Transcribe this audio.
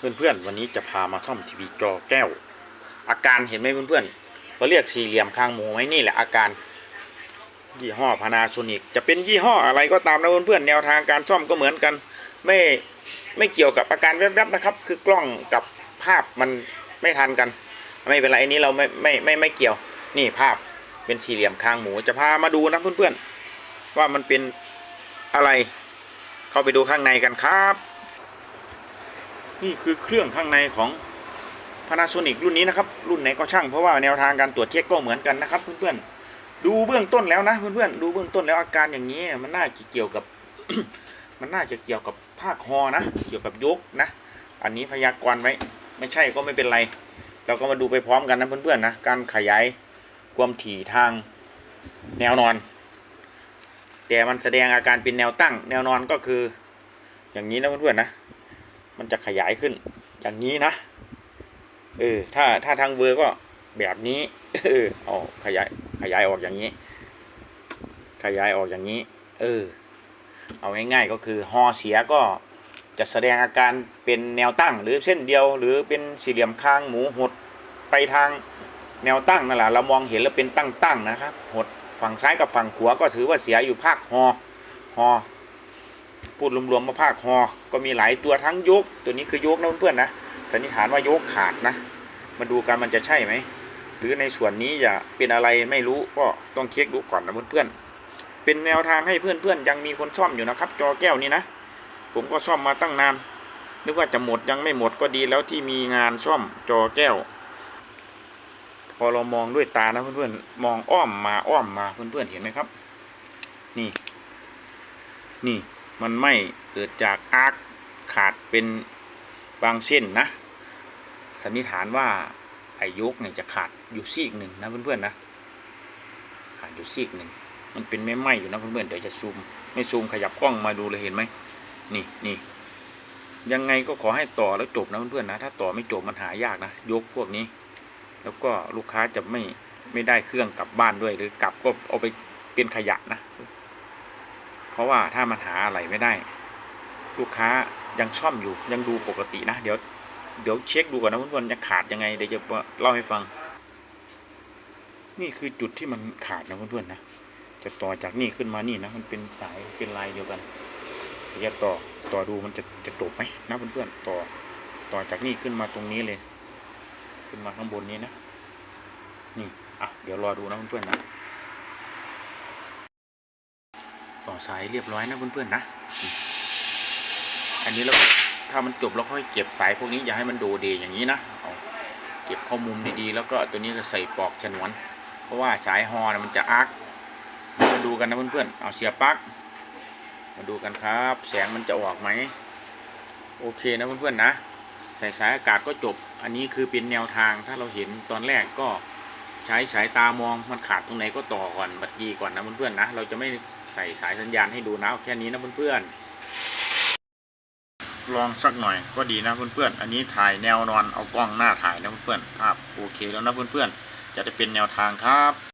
เพื่อนๆวันนี้จะพามาซ่อมทีวีจอแก้ว อาการเห็นไหมเพื่อนๆเขาเรียกสี่เหลี่ยมคางหมูไหมนี่แหละอาการยี่ห้อพานาโซนิกจะเป็นยี่ห้ออะไรก็ตามนะเพื่อนๆแนวทางการซ่อมก็เหมือนกัน ไม่ไม่เกี่ยวกับอาการแวบๆนะครับ คือกล้องกับภาพมันไม่ทันกัน ไม่เป็นไรอันนี้เราไม่ไม่ไม่ไม่เกี่ยว นี่ภาพเป็นสี่เหลี่ยมคางหมูจะพามาดูนะเพื่อนๆว่ามันเป็นอะไร เข้าไปดูข้างในกันครับ นี่คือเครื่องข้างในของ Panasonic รุ่นนี้นะครับ รุ่นไหนก็ช่างเพราะว่าแนวทางการตรวจเช็คก็เหมือนกันนะครับเพื่อนๆดูเบื้องต้นแล้วนะเพื่อนๆดูเบื้องต้นแล้วอาการอย่างนี้มันน่าจะเกี่ยวกับ มันน่าจะเกี่ยวกับภาคฮอนะ เกี่ยวกับยกนะ อันนี้พยากรณ์ไว้ไม่ใช่ก็ไม่เป็นไร เราก็มาดูไปพร้อมกันนะเพื่อนๆนะการขยายความถี่ทางแนวนอน แต่มันแสดงอาการเป็นแนวตั้ง แนวนอนก็คือ อย่างนี้นะเพื่อนๆนะ มันจะขยายขึ้น อย่างนี้นะ เออ ถ้าถ้าทางเวอร์ก็แบบนี้ เออเอาขยาย ขยายออกอย่างนี้ ขยายออกอย่างนี้ เออ เอาง่ายๆก็คือฮอเสียก็จะแสดงอาการเป็นแนวตั้ง หรือเส้นเดียว หรือเป็นสี่เหลี่ยมคางหมูหดไปทางแนวตั้งนั่นแหละเรามองเห็นแล้วเป็นตั้งๆนะครับ หดฝั่งซ้ายกับฝั่งขวาก็ถือว่าเสียอยู่ภาคฮอฮอ พูดรวมๆมาภาคฮอ ก็มีหลายตัวทั้งยก ตัวนี้คือยกนะเพื่อนๆนะสันนิษฐานว่ายกขาดนะ มาดูกันมันจะใช่ไหม หรือในส่วนนี้จะเป็นอะไรไม่รู้ก็ต้องเช็คดูก่อนนะเพื่อนๆ เป็นแนวทางให้เพื่อนๆ ยังมีคนซ่อมอยู่นะครับ จอแก้วนี่นะ ผมก็ซ่อมมาตั้งนาน นึกว่าจะหมดยังไม่หมดก็ดีแล้วที่มีงานซ่อมจอแก้ว พอเรามองด้วยตานะเพื่อนๆ มองอ้อมมาอ้อมมาเพื่อนๆ เห็นไหมครับ นี่ นี่ มันไม่เกิดจากอาร์คขาดเป็นบางเส้นนะ สันนิษฐานว่าไอ้ยกเนี่ยจะขาดอยู่ซีกหนึ่งนะเพื่อนๆนะขาดอยู่ซีกหนึ่งมันเป็นไม่ไหมอยู่นะเพื่อนๆเดี๋ยวจะซูมไม่ซูมขยับกล้องมาดูเลยเห็นไหมนี่นี่ยังไงก็ขอให้ต่อแล้วจบนะเพื่อนๆนะ ถ้าต่อไม่จบมันหายากนะยกพวกนี้ แล้วก็ลูกค้าจะไม่ไม่ได้เครื่องกลับบ้านด้วยหรือกลับก็เอาไปเป็นขยะนะ เพราะว่าถ้ามันหาอะไรไม่ได้ ลูกค้ายังซ่อมอยู่ยังดูปกตินะ เดี๋ยวเดี๋ยวเช็คดูก่อนนะเพื่อนๆจะขาดยังไงเดี๋ยวจะเล่าให้ฟัง นี่คือจุดที่มันขาดนะเพื่อนๆนะจะต่อจากนี่ขึ้นมานี่นะมันเป็นสายเป็นลายเดียวกันเดี๋ยวจะต่อต่อดูมันจะจะจบไหมนะเพื่อนๆต่อต่อจากนี่ขึ้นมาตรงนี้เลย ขึ้นมาข้างบนนี้นะนี่อะเดี๋ยวรอดูนะเพื่อนๆนะ ต่อสายเรียบร้อยนะเพื่อนๆนะ อันนี้แล้วถ้ามันจบแล้วค่อยเก็บสายพวกนี้อย่าให้มันโดเดอย่างนี้นะเอาเก็บเข้ามุมดีๆแล้วก็ตัวนี้ก็ใส่ปลอกฉนวน เพราะว่าสายฮอนะมันจะอาร์คมาดูกันนะเพื่อนๆเอาเสียบปลั๊กมาดูกันครับ แสงมันจะออกไหมโอเคนะเพื่อนๆนะใส่สายอากาศก็จบ อันนี้คือเป็นแนวทางถ้าเราเห็นตอนแรกก็ ช้สายตามองมันขาดตรงไหนก็ต่อก่อนบัดกีก่อนนะเพื่อนๆนะเราจะไม่ใส่สายสัญญาณให้ดูนะแค่นี้นะเพื่อนๆลองสักหน่อยก็ดีนะเพื่อนๆอันนี้ถ่ายแนวนอนเอากล้องหน้าถ่ายนะเพื่อนๆภาพโอเคแล้วนะเพื่อนๆจะได้เป็นแนวทางครับ